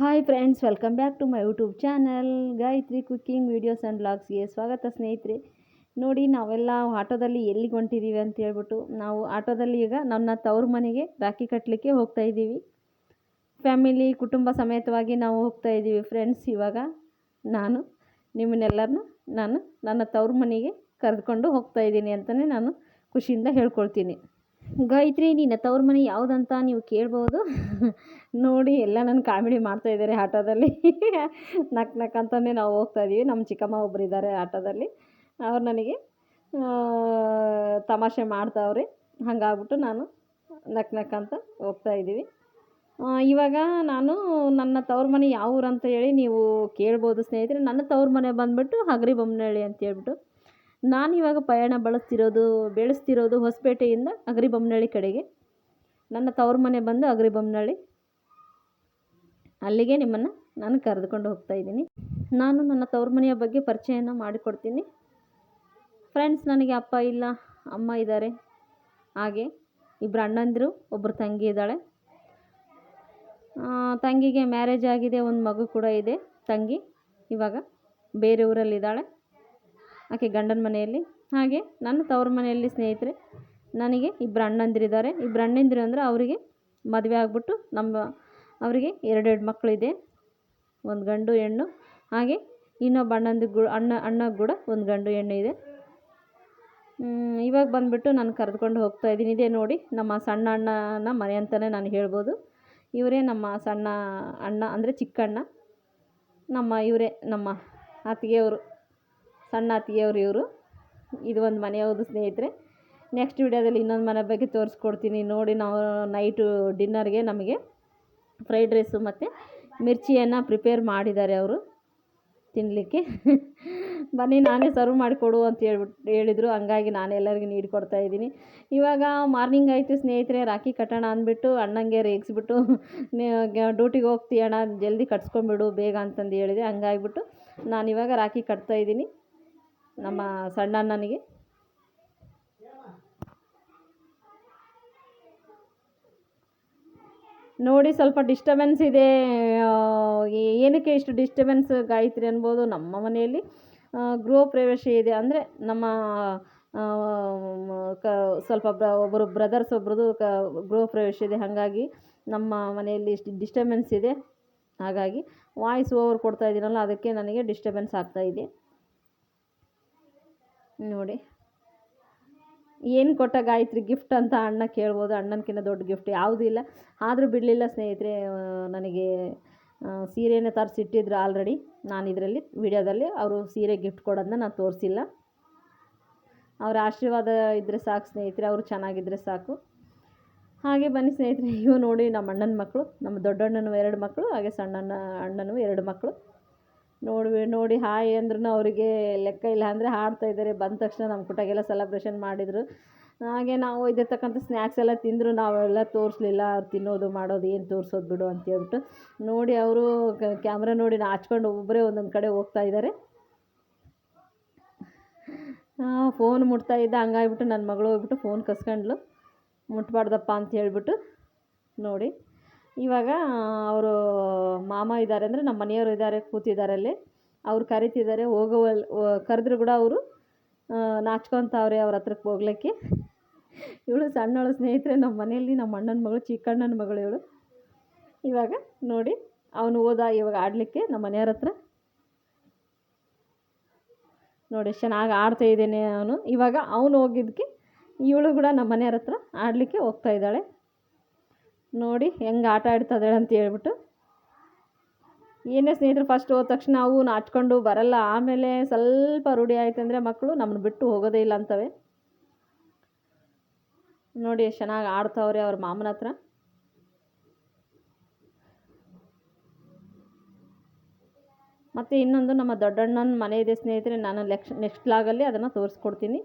Hi friends welcome back to my YouTube channel Gayatri cooking videos and ಬ್ಲಾಗ್ಸ್ಗೆ ಸ್ವಾಗತ ಸ್ನೇಹಿತರೆ. ನೋಡಿ, ನಾವೆಲ್ಲ ಆಟೋದಲ್ಲಿ ಎಲ್ಲಿಗೆ ಹೊಂಟಿದ್ದೀವಿ ಅಂತ ಹೇಳ್ಬಿಟ್ಟು, ನಾವು ಆಟೋದಲ್ಲಿ ಈಗ ನನ್ನ ತವ್ರ ಮನೆಗೆ ರಾಖಿ ಕಟ್ಟಲಿಕ್ಕೆ ಹೋಗ್ತಾ ಇದ್ದೀವಿ. ಫ್ಯಾಮಿಲಿ ಕುಟುಂಬ ಸಮೇತವಾಗಿ ನಾವು ಹೋಗ್ತಾ ಇದ್ದೀವಿ ಫ್ರೆಂಡ್ಸ್ ಇವಾಗ. ನಾನು, ನಿಮ್ಮನ್ನೆಲ್ಲರನ್ನ ನಾನು ನನ್ನ ತವ್ರ ಮನೆಗೆ ಕರೆದುಕೊಂಡು ಹೋಗ್ತಾ ಇದ್ದೀನಿ ಅಂತಲೇ ನಾನು ಖುಷಿಯಿಂದ ಹೇಳ್ಕೊಳ್ತೀನಿ. ಗಾಯತ್ರಿ ನಿನ್ನ ತವ್ರ ಮನೆ ಯಾವುದಂತ ನೀವು ಕೇಳ್ಬೋದು. ನೋಡಿ, ಎಲ್ಲ ನನ್ನ ಕಾಮಿಡಿ ಮಾಡ್ತಾ ಇದ್ದಾರೆ ಆಟೋದಲ್ಲಿ. ನಕ್ ನಕ್ ಅಂತಲೇ ನಾವು ಹೋಗ್ತಾ ಇದ್ದೀವಿ ನಮ್ಮ ಚಿಕ್ಕಮ್ಮ ಒಬ್ಬರು ಇದ್ದಾರೆ ಆಟೋದಲ್ಲಿ. ಅವ್ರು ನನಗೆ ತಮಾಷೆ ಮಾಡ್ತಾವ್ರಿ. ಹಾಗಾಗ್ಬಿಟ್ಟು ನಾನು ನಕ್ ನಕ್ ಅಂತ ಹೋಗ್ತಾ ಇದ್ದೀವಿ ಇವಾಗ ನಾನು ನನ್ನ ತವ್ರ ಮನೆ ಯಾವ ಊರು ಅಂತ ಹೇಳಿ ನೀವು ಕೇಳ್ಬೋದು ಸ್ನೇಹಿತರೆ. ನನ್ನ ತವ್ರ ಮನೆ ಬಂದುಬಿಟ್ಟು ಹಗರಿ ಬೊಮ್ಮನಹಳ್ಳಿ ಅಂತ ಹೇಳ್ಬಿಟ್ಟು ನಾನು ಇವಾಗ ಪಯಣ ಬಳಸ್ತಿರೋದು, ಬೆಳೆಸ್ತಿರೋದು ಹೊಸಪೇಟೆಯಿಂದ ಅಗರಿಬೊಮ್ಮನಳ್ಳಿ ಕಡೆಗೆ. ನನ್ನ ತವ್ರ ಮನೆ ಬಂದು ಅಗರಿಬೊಮ್ಮನಳ್ಳಿ ಅಲ್ಲಿಗೆ ನಿಮ್ಮನ್ನು ನಾನು ಕರೆದುಕೊಂಡು ಹೋಗ್ತಾ ಇದ್ದೀನಿ. ನಾನು ನನ್ನ ತವ್ರ ಮನೆಯ ಬಗ್ಗೆ ಪರಿಚಯನ ಮಾಡಿಕೊಡ್ತೀನಿ. ಫ್ರೆಂಡ್ಸ್ ನನಗೆ ಅಪ್ಪ ಇಲ್ಲ, ಅಮ್ಮ ಇದ್ದಾರೆ. ಹಾಗೆ ಇಬ್ಬರು ಅಣ್ಣಂದಿರು ಒಬ್ಬರು ತಂಗಿ ಇದ್ದಾಳೆ. ತಂಗಿಗೆ ಮ್ಯಾರೇಜ್ ಆಗಿದೆ, ಒಂದು ಮಗು ಕೂಡ ಇದೆ, ತಂಗಿ ಇವಾಗ ಬೇರೆ ಊರಲ್ಲಿದ್ದಾಳೆ. ಆಕೆ ಗಂಡನ ಮನೆಯಲ್ಲಿ. ಹಾಗೆ ನನ್ನ ತವ್ರ ಮನೆಯಲ್ಲಿ ಸ್ನೇಹಿತರೆ, ನನಗೆ ಇಬ್ಬರು ಅಣ್ಣಂದಿರಿದ್ದಾರೆ. ಇಬ್ಬರು ಅಣ್ಣಂದಿರು ಅಂದರೆ ಅವರಿಗೆ ಮದುವೆ ಆಗಿಬಿಟ್ಟು ನಮ್ಮ, ಅವರಿಗೆ ಎರಡೆರಡು ಮಕ್ಕಳಿದೆ, ಒಂದು ಗಂಡು, ಹೆಣ್ಣು. ಹಾಗೆ ಇನ್ನೊಬ್ಬ ಅಣ್ಣಂದಿಗೂ ಅಣ್ಣ, ಅಣ್ಣಗೆ ಕೂಡ ಒಂದು ಗಂಡು, ಹೆಣ್ಣು ಇದೆ. ಇವಾಗ ಬಂದುಬಿಟ್ಟು ನಾನು ಕರೆದುಕೊಂಡು ಹೋಗ್ತಾ ಇದ್ದೀನಿ. ಇದೇ ನೋಡಿ ನಮ್ಮ ಸಣ್ಣ ಅಣ್ಣನ ಮನೆ ಅಂತಲೇ ನಾನು ಹೇಳ್ಬೋದು. ಇವರೇ ನಮ್ಮ ಸಣ್ಣ ಅಣ್ಣ ಅಂದರೆ ಚಿಕ್ಕಣ್ಣ. ನಮ್ಮ, ಇವರೇ ನಮ್ಮ ಅತ್ತಿಗೆಯವರು. ಸಣ್ಣ ಅತ್ತಿಗೆಯವರು ಇವರು. ಇದು ಒಂದು ಮನೆ ಹೌದು ಸ್ನೇಹಿತರೆ ನೆಕ್ಸ್ಟ್ ವಿಡಿಯೋದಲ್ಲಿ ಇನ್ನೊಂದು ಮನೆ ಬಗ್ಗೆ ತೋರಿಸ್ಕೊಡ್ತೀನಿ. ನೋಡಿ ನಾವು ನೈಟು ಡಿನ್ನರ್ಗೆ ನಮಗೆ ಫ್ರೈಡ್ ರೈಸು ಮತ್ತು ಮಿರ್ಚಿಯನ್ನು ಪ್ರಿಪೇರ್ ಮಾಡಿದ್ದಾರೆ ಅವರು. ತಿನ್ನಲಿಕ್ಕೆ ಬನ್ನಿ, ನಾನೇ ಸರ್ವ್ ಮಾಡಿಕೊಡು ಅಂತ ಹೇಳ್ಬಿಟ್ಟು ಹೇಳಿದರು. ಹಂಗಾಗಿ ನಾನು ಎಲ್ಲರಿಗೂ ನೀಡಿಕೊಡ್ತಾ ಇದ್ದೀನಿ. ಇವಾಗ ಮಾರ್ನಿಂಗ್ ಆಯಿತು ಸ್ನೇಹಿತರೆ. ರಾಖಿ ಕಟ್ಟೋಣ ಅಂದ್ಬಿಟ್ಟು ಅಣ್ಣಂಗೆ ರೇಗಿಸ್ಬಿಟ್ಟು ಡ್ಯೂಟಿಗೆ ಹೋಗ್ತೀಯಣ್ಣ, ಜಲ್ದಿ ಕಟ್ಸ್ಕೊಂಬಿಡು ಬೇಗ ಅಂತಂದು ಹೇಳಿದೆ. ಹಂಗಾಗ್ಬಿಟ್ಟು ನಾನು ಇವಾಗ ರಾಖಿ ಕಟ್ತಾ ಇದ್ದೀನಿ. ನಮ್ಮ ಸಣ್ಣ ಅಣ್ಣನಿಗೆ. ನೋಡಿ ಸ್ವಲ್ಪ ಡಿಸ್ಟರ್ಬೆನ್ಸ್ ಇದೆ. ಏನಕ್ಕೆ ಇಷ್ಟು ಡಿಸ್ಟರ್ಬೆನ್ಸ್ ಗಾಯತ್ರಿ ಅನ್ಬೋದು? ನಮ್ಮ ಮನೆಯಲ್ಲಿ ಗೃಹ ಪ್ರವೇಶ ಇದೆ. ಅಂದರೆ ನಮ್ಮ ಕ, ಸ್ವಲ್ಪ ಬ್ರ ಒಬ್ಬರು ಬ್ರದರ್ಸ್ ಒಬ್ರದ್ದು ಕ, ಗೃಹ ಪ್ರವೇಶ ಇದೆ. ಹಾಗಾಗಿ ನಮ್ಮ ಮನೆಯಲ್ಲಿ ಇಷ್ಟು ಡಿಸ್ಟರ್ಬೆನ್ಸ್ ಇದೆ. ಹಾಗಾಗಿ ವಾಯ್ಸ್ ಓವರ್ ಕೊಡ್ತಾ ಇದ್ದೀನಲ್ಲ, ಅದಕ್ಕೆ ನನಗೆ ಡಿಸ್ಟರ್ಬೆನ್ಸ್ ಆಗ್ತಾ ಇದೆ. ನೋಡಿ. ಏನು ಕೊಟ್ಟ ಗಾಯತ್ರಿ ಗಿಫ್ಟ್ ಅಂತ ಅಣ್ಣ ಕೇಳ್ಬೋದು. ಅಣ್ಣನಕಿಂತ ದೊಡ್ಡ ಗಿಫ್ಟ್ ಯಾವುದೂ ಇಲ್ಲ. ಆದರೂ ಬಿಡಲಿಲ್ಲ ಸ್ನೇಹಿತರೆ ನನಗೆ ಸೀರೆನೇ ತರಿಸಿಟ್ಟಿದ್ರು ಆಲ್ರೆಡಿ ನಾನು ಇದರಲ್ಲಿ, ವಿಡಿಯೋದಲ್ಲಿ ಅವರು ಸೀರೆ ಗಿಫ್ಟ್ ಕೊಡೋದನ್ನ ನಾನು ತೋರಿಸಿಲ್ಲ. ಅವರ ಆಶೀರ್ವಾದ ಇದ್ದರೆ ಸಾಕು ಸ್ನೇಹಿತರೆ, ಅವರು ಚೆನ್ನಾಗಿದ್ದರೆ ಸಾಕು. ಹಾಗೆ ಬನ್ನಿ ಸ್ನೇಹಿತರೆ, ಇವು ನೋಡಿ ನಮ್ಮ ಅಣ್ಣನ ಮಕ್ಕಳು ನಮ್ಮ ದೊಡ್ಡಣ್ಣನೂ ಎರಡು ಮಕ್ಕಳು ಹಾಗೆ ಸಣ್ಣನ ಅಣ್ಣನೂ ಎರಡು ಮಕ್ಕಳು ನೋಡಿ ನೋಡಿ ಹಾಯ್ ಅಂದ್ರೂ ಅವರಿಗೆ ಲೆಕ್ಕ ಇಲ್ಲ ಅಂದರೆ ಹಾಡ್ತಾಯಿದ್ದಾರೆ ಬಂದ ತಕ್ಷಣ ನಮ್ಮ ಕುಟಾಗೆಲ್ಲ ಸೆಲೆಬ್ರೇಷನ್ ಮಾಡಿದರು. ಹಾಗೆ ನಾವು ಇದಿರ್ತಕ್ಕಂಥ ಸ್ನ್ಯಾಕ್ಸ್ ಎಲ್ಲ ತಿಂದರು. ನಾವೆಲ್ಲ ತೋರಿಸ್ಲಿಲ್ಲ. ಅವ್ರು ತಿನ್ನೋದು, ಮಾಡೋದು, ಏನು ತೋರಿಸೋದು ಬಿಡು ಅಂತ ಹೇಳ್ಬಿಟ್ಟು ನೋಡಿ ಅವರು ಕ್ಯಾಮ್ರಾ ನೋಡಿ ನಾಚ್ಕೊಂಡು ಒಬ್ಬರೇ ಒಂದೊಂದು ಕಡೆ ಹೋಗ್ತಾ ಇದ್ದಾರೆ ಫೋನ್ ಮುಟ್ತಾ ಇದ್ದ. ಹಂಗಾಗ್ಬಿಟ್ಟು ನನ್ನ ಮಗಳು ಹೋಗ್ಬಿಟ್ಟು ಫೋನ್ ಕಸ್ಕೊಂಡ್ಲು. ಮುಟ್ಬಾರ್ದಪ್ಪ ಅಂತ ಹೇಳ್ಬಿಟ್ಟು ನೋಡಿ. ಇವಾಗ, ಅವರು ಮಾಮ ಇದ್ದಾರೆ ಅಂದರೆ ನಮ್ಮ ಮನೆಯವರು ಇದ್ದಾರೆ, ಕೂತಿದ್ದಾರೆ ಅಲ್ಲಿ. ಅವ್ರು ಕರಿತಿದ್ದಾರೆ, ಹೋಗುವಲ್ ಕರೆದ್ರು ಕೂಡ ಅವರು ನಾಚ್ಕೊತಾವ್ರೆ ಅವ್ರ ಹತ್ರಕ್ಕೆ ಹೋಗ್ಲಿಕ್ಕೆ. ಇವಳು ಸಣ್ಣವಳು ಸ್ನೇಹಿತರೆ, ನಮ್ಮ ಮನೆಯಲ್ಲಿ ನಮ್ಮ ಅಣ್ಣನ ಮಗಳು, ಚಿಕ್ಕಣ್ಣನ ಮಗಳು ಇವಳು. ಇವಾಗ ನೋಡಿ, ಅವನು ಹೋದ ಇವಾಗ ಆಡಲಿಕ್ಕೆ ನಮ್ಮ ಮನೆಯವ್ರ ಹತ್ರ. ನೋಡಿ, ಚೆನ್ನಾಗಿ ಆಡ್ತಾ ಇದ್ದೇನೆ ಅವನು. ಇವಾಗ ಅವನು ಹೋಗಿದ್ದಕ್ಕೆ ಇವಳು ಕೂಡ ನಮ್ಮ ಮನೆಯವ್ರ ಹತ್ರ ಆಡಲಿಕ್ಕೆ ಹೋಗ್ತಾ ಇದ್ದಾಳೆ. ನೋಡಿ ಹೆಂಗೆ ಆಟ ಆಡ್ತದಾಳೆ ಅಂತ ಹೇಳ್ಬಿಟ್ಟು. ಏನೇ ಸ್ನೇಹಿತರು ಫಸ್ಟ್ ಹೋದ ತಕ್ಷಣ ಅವು ನಾಚ್ಕೊಂಡು ಬರಲ್ಲ. ಆಮೇಲೆ ಸ್ವಲ್ಪ ರೂಢಿ ಆಯ್ತು ಅಂದರೆ ಮಕ್ಕಳು ನಮ್ಮನ್ನು ಬಿಟ್ಟು ಹೋಗೋದೇ ಇಲ್ಲ ಅಂತವೆ. ನೋಡಿ ಎಷ್ಟು ಚೆನ್ನಾಗಿ ಆಡ್ತಾವ್ರೆ ಅವ್ರ ಮಾಮನ ಹತ್ರ. ಮತ್ತು ಇನ್ನೊಂದು ನಮ್ಮ ದೊಡ್ಡಣ್ಣನ ಮನೆ ಇದೆ ಸ್ನೇಹಿತರೆ, ನಾನು ಲೆಕ್ಸ್ ನೆಕ್ಸ್ಟ್ ಲಾಗಲ್ಲಿ ಅದನ್ನು ತೋರಿಸ್ಕೊಡ್ತೀನಿ.